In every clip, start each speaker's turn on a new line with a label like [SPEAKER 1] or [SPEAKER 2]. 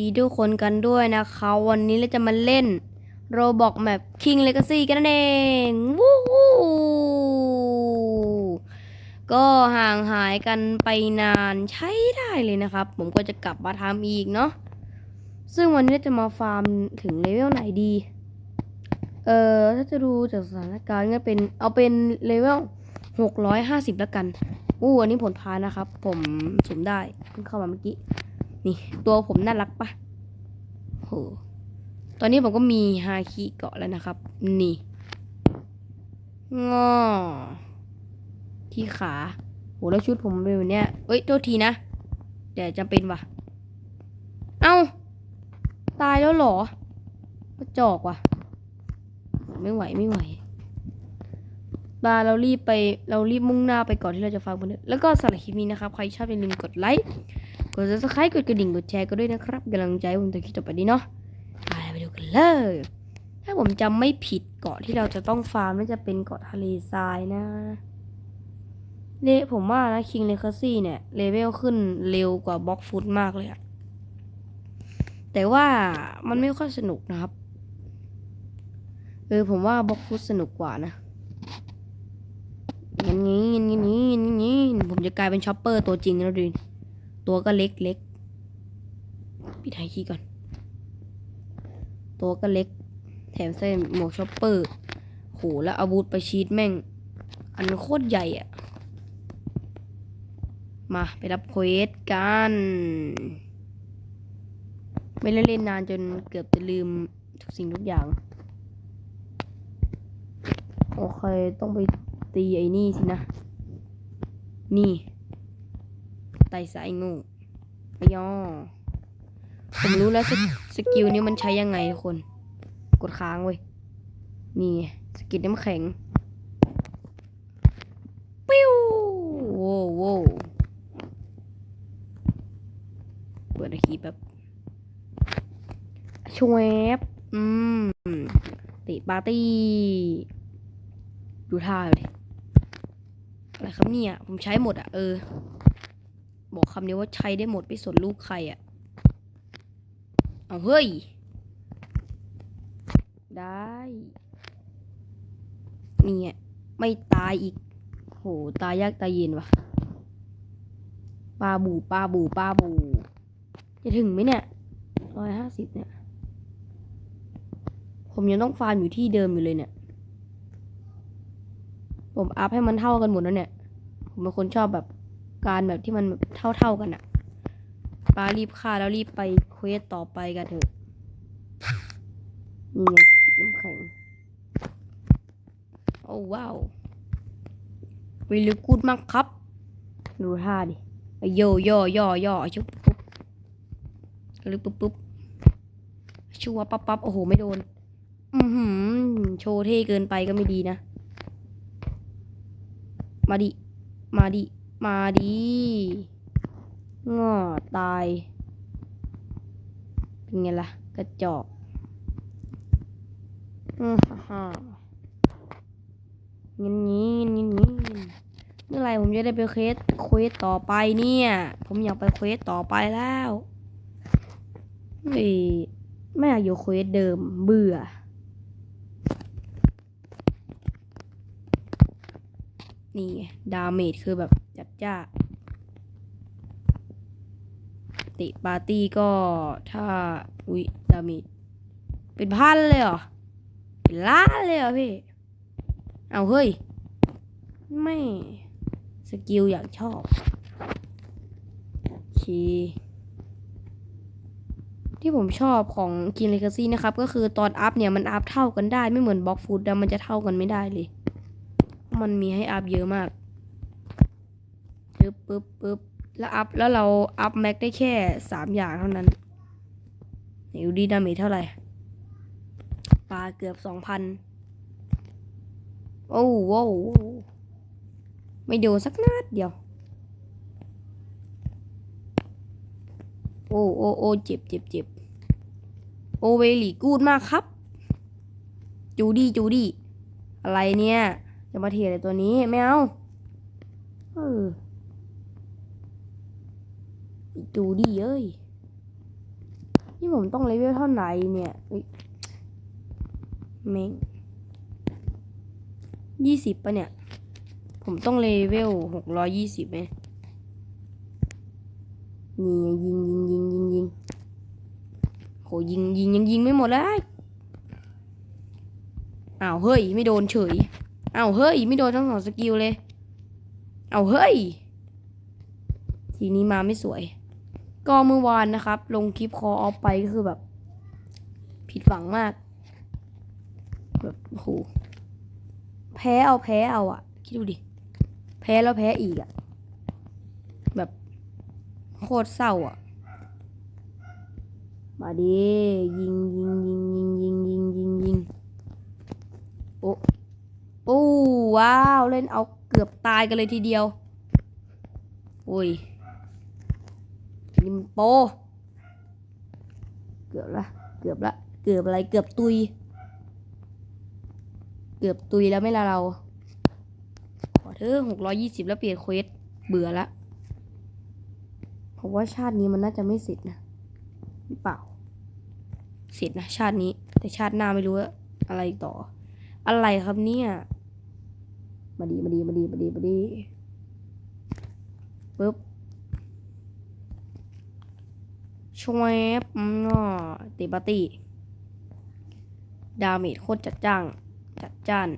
[SPEAKER 1] ดีทุกคนกันด้วยนะคะ วันนี้เราจะมาเล่นโรบอกแมป King Legacy กันนั่นเองวู้ฮู้ก็ห่างหายกันไปนานใช้ได้เลยนะครับ ผมก็จะกลับมาทำอีกเนาะซึ่งวันนี้จะมาฟาร์มถึงเลเวลไหนดี เอ่อ ถ้าจะดูจากสถานการณ์ก็เป็นเอาเป็นเลเวลหกร้อยห้าสิบแล้วกันอู้อันนี้ผลพานะครับ ผมสุ่มได้เพิ่งเข้ามาเมื่อกี้ นี่ตัวผมน่ารักปะโหตอนนี้ผมก็มีฮาคิเกาะแล้วนะครับ นี่งอที่ขาโหแล้วชุดผมเป็นแบบเนี้ยเอ้ยโทษทีนะแต่จำเป็นวะเอ้า ตายแล้วหรอกระจอกว่ะ ไม่ไหวไม่ไหวบาเรารีบไปเรารีบมุ่งหน้าไปก่อนที่เราจะฟังกันเถอะแล้วก็สำหรับคลิปนี้นะครับ ใครชอบอย่าลืมกดไลค์ กด subscribe กดกระดิ่งกดแชร์ก็ด้วยนะครับกำลังใจผมจะคลิปต่อไปนี้เนาะไปไปดูกันเลย ถ้าผมจำไม่ผิดเกาะที่เราจะต้องฟาร์มน่าจะเป็นเกาะทะเลทรายนะเลผมว่านะ King Legacy เนี่ยเลเวลขึ้นเร็วกว่าบล็อกฟุตมากเลยอะแต่ว่ามันไม่ค่อยสนุกนะครับ เออผมว่าบล็อกฟุตสนุกกว่านะงั้นงี้งั้นงี้งั้นงี้ผมจะกลายเป็นช็อปเปอร์ตัวจริงแล้วดิ ตัวก็เล็กเล็กปิดไฮคีก่อน ตัวก็เล็ก แถมใส่หมวกช็อปเปอร์โหแล้วอาวุธไปชีดแม่ง อันโคตรใหญ่อะมาไปรับเควสกัน ไม่ได้เล่นนานจนเกือบจะลืมทุกสิ่งทุกอย่าง โอเค ต้องไปตีไอ้นี่สินะ นี่ ไต่สายงูปย่อผมรู้แล้วสกสกิลนี้มันใช้ยังไงทุกคน กดค้างเว้ย นี่สกิลน้ำแข็ง ปิ้วโว้วโว้วเปิดคีย์แบบชวบอืมติปาร์ตี้ ดูท่าเลยอะไรครับเนี่ย ผมใช้หมดอะ เออ บอกคำนี้ว่าใช้ได้หมดไม่สนลูกใครอะ่ะ เอาเฮ้ย ได้นี่ไไม่ตายอีก โห ตายยากตายเย็นวะปลาบูปลาบูปลาบู จะถึงไหมเนี่ยร้อยห้าสิบเนี่ย ผมยังต้องฟาร์มอยู่ที่เดิมอยู่เลยเนี่ย ผมอัพให้มันเท่ากันหมดแล้วเนี่ย ผมเป็นคนชอบแบบ การแบบที่มันเท่าๆกันอะปลารีบฆ่าแล้วรีบไปเควสต่อไปกันเถอะ นี่ไงน้ำแข็ง โอ้ว้าววิลกูดมากครับ ดูท่าดิโยโยย่อย่อชุบปุ๊บลึกปุ๊บปุ๊บชัวปั๊บปั๊บโอ้โห ไม่โดน อือหือ โชว์เท่เกินไปก็ไม่ดีนะ มาดิ มาดิ มาดีง่อตาย เป็นไงล่ะ กระจอกอืมฮ่าฮ่างี้ยงี้งี้งี้เมื่อไรผมจะได้ไปเควสเควสต่อไปเนี่ย ผมอยากไปเควสต่อไปแล้วเฮ้ยไม่อยากอยู่เควสเดิมเบื่อนี่ดาเมจคือแบบ จัดจ้าติปาร์ตี้ก็ถ้า อุ๊ยดาเมจเป็นพันเลยเหรอ เป็นล้านเลยเหรอพี่ เอาเฮ้ย ไม่ สกิลอยากชอบโอเคที่ผมชอบของ King Legacy นะครับ ก็คือตอนอัพเนี่ยมันอัพเท่ากันได้ไม่เหมือนบล็อกฟูดมันจะเท่ากันไม่ได้เลย มันมีให้อัพเยอะมาก ปึ๊บปึ๊บปึ๊บแล้วอัพแล้วเราอัพแม็กได้แค่สามอย่างเท่านั้นไหนดูดีดาเมจเท่าไหร่ปลาเกือบสองพันโอ้โว้วไม่โดนสักนัดเดียว โอ้โอ้โอ้เจ็บเจ็บเจ็บโอเวลี่กูดมากครับ จูดี้จูดี้อะไรเนี่ย จะมาเทียอะไรตัวนี้ ไม่เอาเออ ดูดิเอ้ย นี่ผมต้องเลเวลเท่าไหร่เนี่ยเอ้ยเมงยี่สิบปะเนี่ย ผมต้องเลเวลหกร้อยยี่สิบไหมนี่ยิงยิงยิงยิงยิงโหยิงยิงยังยิงไม่หมดเลยอ้าวเฮ้ย ไม่โดนเฉยอ้าวเฮ้ย ไม่โดนทั้งสองสกิลเลยอ้าวเฮ้ย ทีนี้มาไม่สวย ก็เมื่อวานนะครับ ลงคลิปคอออฟไปก็คือแบบ ผิดหวังมาก แบบโอ้โหแพ้เอาแพ้เอาอะคิดดูดิ แพ้แล้วแพ้อีกอะแบบโคตรเศร้าอะมาดิยิงยิงยิงยิงยิงยิงยิงยิงโอ้โอ้ว้าว เล่นเอาเกือบตายกันเลยทีเดียวโอ้ย นี่มันโป เกือบละ เกือบละ เกือบอะไร เกือบตุย เกือบตุยแล้วไม่ละเรา ขอเธอหกร้อยี่สิบแล้วเปลี่ยนเควส เบื่อละผมว่าชาตินี้มันน่าจะไม่เสร็จนะ หรือเปล่า เสร็จนะ ชาตินี้ แต่ชาติหน้าไม่รู้ว่าอะไรต่อ อะไรครับเนี่ย มาดี มาดี มาดี มาดี มาดีปึ๊บ ชวบอืมอะติปติดาเมจโคตรจัดจ้าง จัดจ้าน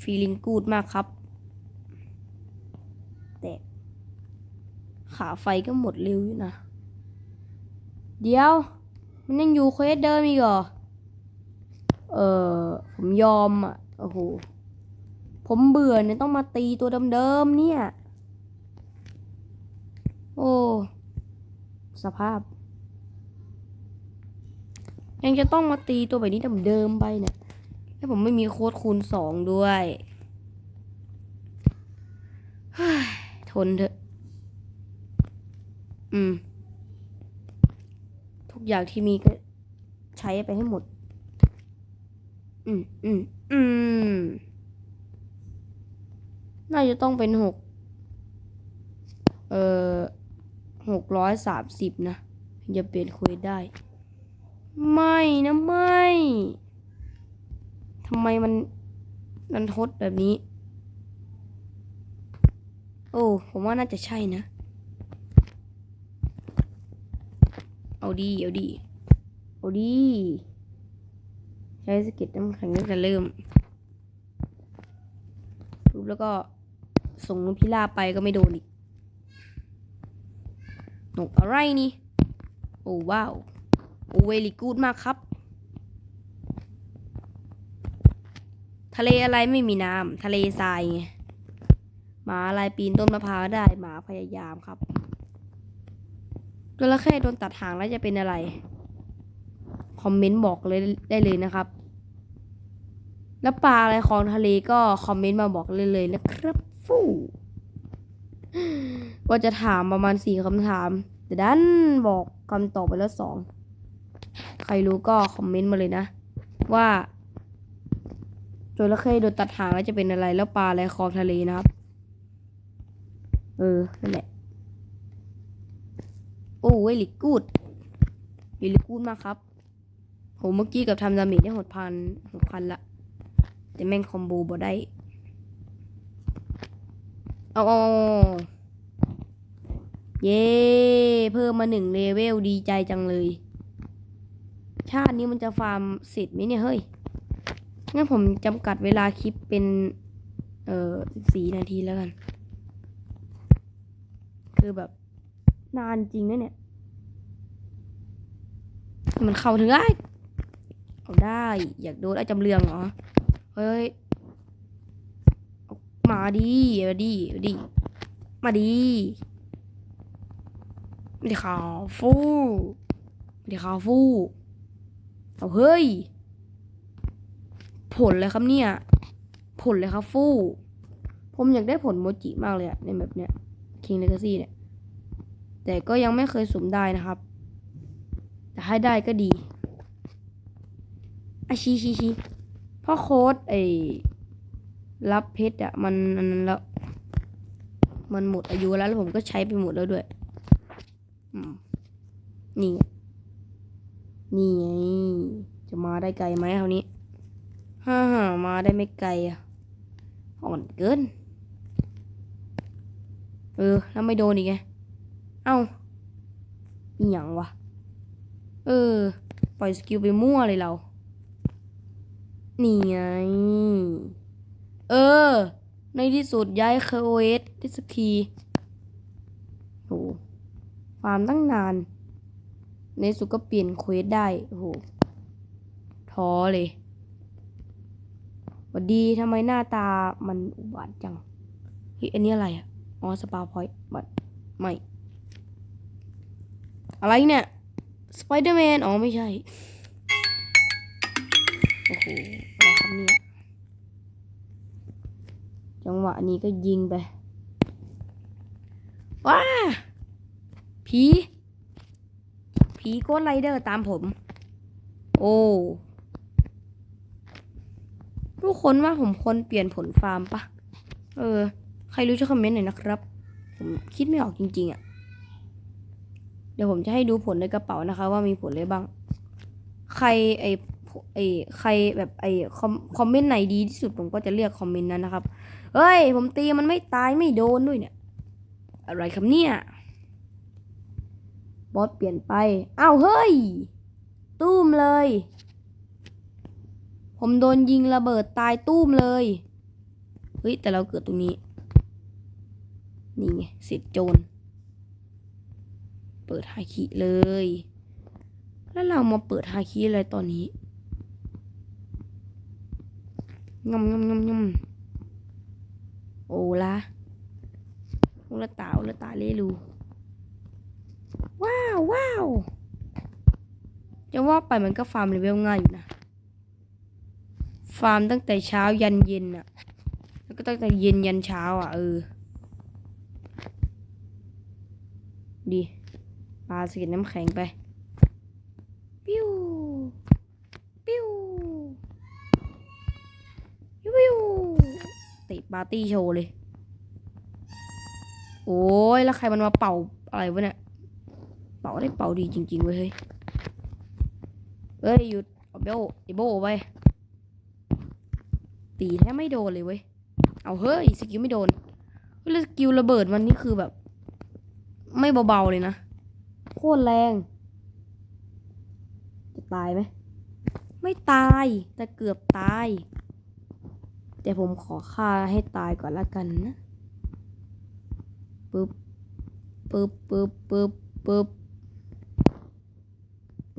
[SPEAKER 1] ฟีลิงกูดมากครับ แต่ขาไฟก็หมดเร็วอยู่นะ เดี๋ยว มันยังอยู่เควสเดิมอีกเหรอ เออผมยอมอะ โอ้โห ผมเบื่อเนี่ยต้องมาตีตัวเดิมๆเนี่ย โอ้ สภาพ ยังจะต้องมาตีตัวแบบนี้เดิมไปเนี่ยแล้วผมไม่มีโค้ดคูณสองด้วยเฮ้ยทนเถอะ อืม ทุกอย่างที่มีก็ใช้ไปให้หมด อืม อืม อืม น่าจะต้องเป็นหก เอ่อ หกร้อยสามสิบนะจะเปลี่ยนควสได้ ไม่นะไม่ทำไมมันนันทดแบบนี้ โอ้ผมว่าน่าจะใช่นะ เอาดี เอาดี เอาดี ใช้สกิดน้ำแข็งตั้งแต่เริ่มปุ๊บแล้วก็ส่งนกพิราบไปก็ไม่โดนอีก นกอะไรนี่ โอ้ว้าว โอ้เวลีกูดมากครับ ทะเลอะไรไม่มีน้ำทะเลทรายไงหมาอะไรปีนต้นมะพร้าวได้หมาพยายามครับจระเข้โดนตัดหางแล้วจะเป็นอะไร คอมเมนต์บอกเลยได้เลยนะครับ แล้วปลาอะไรของทะเลก็คอมเมนต์มาบอกเลยเลยนะครับ ฟู่ว่าจะถามประมาณสี่คำถาม แต่ดันบอกคำตอบไปแล้วสองใครรู้ก็คอมเมนต์มาเลยนะ ว่าจระเข้โดนตัดหางแล้วจะเป็นอะไรแล้วปลาอะไรคลองทะเลนะครับ เออนั่นแหละโอ้เวลิกูดเวลิกูดมากครับโหเมื่อกี้กับทำดาเมจได้หกพันหกพันละแต่แม่งคอมโบบ่ได้เอา เย้เพิ่มมาหนึ่งเลเวลดีใจจังเลย ชาตินี้มันจะฟาร์มเสร็จไหมเนี่ยเฮ้ย งั้นผมจำกัดเวลาคลิปเป็น เอ่อสี่นาทีแล้วกัน คือแบบ นานจริงนะเนี่ย มันเข้าถึงได้เอาได้ อยากโดนไอ้จำเรืองเหรอ เฮ้ยมาดีมาดีมาดีมาดีม่ได้ข่าวฟูไม่ได้ข่าวฟูเอาเฮ้ย ผลเลยครับเนี่ย ผลเลยครับฟูผมอยากได้ผลโมจิมากเลยอะในแบบเนี้ย King Legacy เนี่ย แต่ก็ยังไม่เคยสุ่มได้นะครับ แต่ให้ได้ก็ดีอาชีชีชีพราะโค้ดไอ้รับเพชรอะมันอันนั้นแล้ว มันหมดอายุแล้วแล้วผมก็ใช้ไปหมดแล้วด้วย นี่ นี่ไง จะมาได้ไกลไหมคราวนี้ฮ่าฮ่ามาได้ไม่ไกลอะอ่อนเกิน เออ แล้วไม่โดนอีกไง เอ้าอีหยังวะ เออ ปล่อยสกิลไปมั่วเลยเรา นี่ไง เออ ในที่สุดย้ายเคอเอสได้สักทีโห ฟาร์มตั้งนาน ในสุดก็เปลี่ยนเควสได้โอ้โหท้อเลยวัดดีทำไมหน้าตามันอุบาทจังเฮ้ยอันนี้อะไรอะอ๋อสปาพอยต์บัดไม่ อะไรเนี่ยสไปเดอร์แมนอ๋อ ไม่ใช่ โอ้โหอะไรครับเนี่ย จังหวะนี้ก็ยิงไป ว้า ผี ผีโกดไรเดอร์ตามผม โอ้ทุกคนว่าผมควรเปลี่ยนผลฟาร์มปะเออ ใครรู้ช่วยคอมเมนต์หน่อยนะครับ ผมคิดไม่ออกจริง ๆอะ่ะ เดี๋ยวผมจะให้ดูผลในกระเป๋านะคะ ว่ามีผลอะไรบ้าง ใครไอไอใครแบบไอคอมคอมเมนต์ไหนดีที่สุดผมก็จะเลือกคอมเมนต์นั้นนะครับ เฮ้ย ผมตีมันไม่ตายไม่โดนด้วยเนี่ย อะไรครับเนี่ย บอสเปลี่ยนไป อ้าวเฮ้ย ตุ้มเลย ผมโดนยิงระเบิดตายตุ้มเลย เฮ้ย แต่เราเกิดตรงนี้ นี่ไงเสร็จโจร เปิดฮาคิเลย แล้วเรามาเปิดฮาคิอะไรตอนนี้งำงำงำงำโอละโอละตาโอละตาเลรู ว้าวว้าวจะว่าไปมันก็ฟาร์มเลเวลง่ายอยู่นะ ฟาร์มตั้งแต่เช้ายันเย็นอะแล้วก็ตั้งแต่เย็นยันเช้าอะเออ ดีปลาสเก็ตน้ำแข็งไปปิ้วปิ้วปิ้วติปาร์ตี้โชว์เลย โอ้ยแล้วใครมันมาเป่าอะไรวะเนี่ย เป่าได้เป่าดีจริงๆเว้ยเฮ้ยเอ้ยหยุดเอาเบลไอโบไปตีแทบไม่โดนเลยเว้ยเอาเฮ้ยสกิลไม่โดนเฮ้ยแล้วสกิลระเบิดมันนี่คือแบบ ไม่เบาๆเลยนะโคตรแรง จะตายไหมไม่ตายแต่เกือบตาย แต่ผมขอฆ่าให้ตายก่อนละกันนะปึ๊บปึ๊บปึ๊บปึ๊บปึ๊บ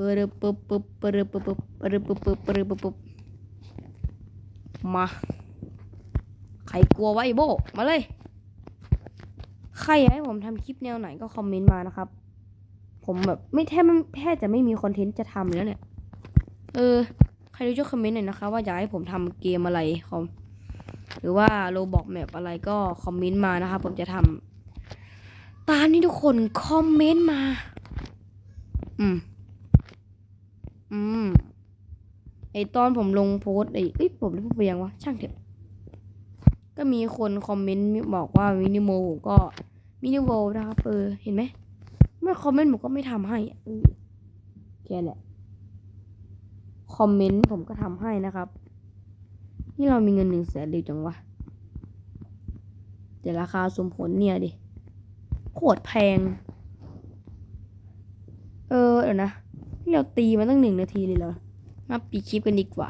[SPEAKER 1] ปึ๊บปึ๊บปึ๊บปึ๊บปึ๊บปึ๊บปึ๊บปึ๊บปึ๊บปึ๊บปึ๊บปึ๊บมาใครกลัวไวะไอโบมาเลย ใครอยากให้ผมทำคลิปแนวไหนก็คอมเมนต์มานะครับ ผมแบบไม่แทบไม่แทบจะไม่มีคอนเทนต์จะทำแล้วเนี่ย เออ ใครรู้ช่วยคอมเมนต์หน่อยนะคะ ว่าอยากให้ผมทำเกมอะไรคอมหรือว่าโรบอกแมปอะไรก็คอมเมนต์มานะคะผมจะทำตามที่ทุกคนคอมเมนต์มา อืม อืม ไอตอนผมลงโพสไอเอ้ยผมได้พูดไปยังวะช่างเถอะ ก็มีคนคอมเมนต์บอกว่ามินิโมผมก็มินิโวนะครับเออเห็นไหมไม่คอมเมนต์ผมก็ไม่ทำให้อแค่แหละคอมเมนต์ผมก็ทำให้นะครับ นี่เรามีเงินหนึ่งแสนเร็วจังวะแต่ราคาสมผลเนี่ยดิโคตรแพง เออเดี๋ยวนะนี่เราตีมาตั้งหนึ่งนาทีเลยเหรอ มาปีดคลิปกันดีกว่า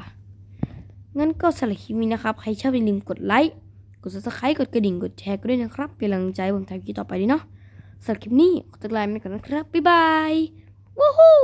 [SPEAKER 1] งั้นก็สำหรับคลิปนี้นะครับ ใครชอบอย่าลืมกดไลค์ กด subscribe กดกระดิ่ง กดแชร์ก็ด้วยนะครับ เป็นกำลังใจผมทำคลิปต่อไปด้วยเนาะสำหรับคลิปนี้ขอตัวลาไปก่อนนะครับ บ๊ายบาย วู้ฮู้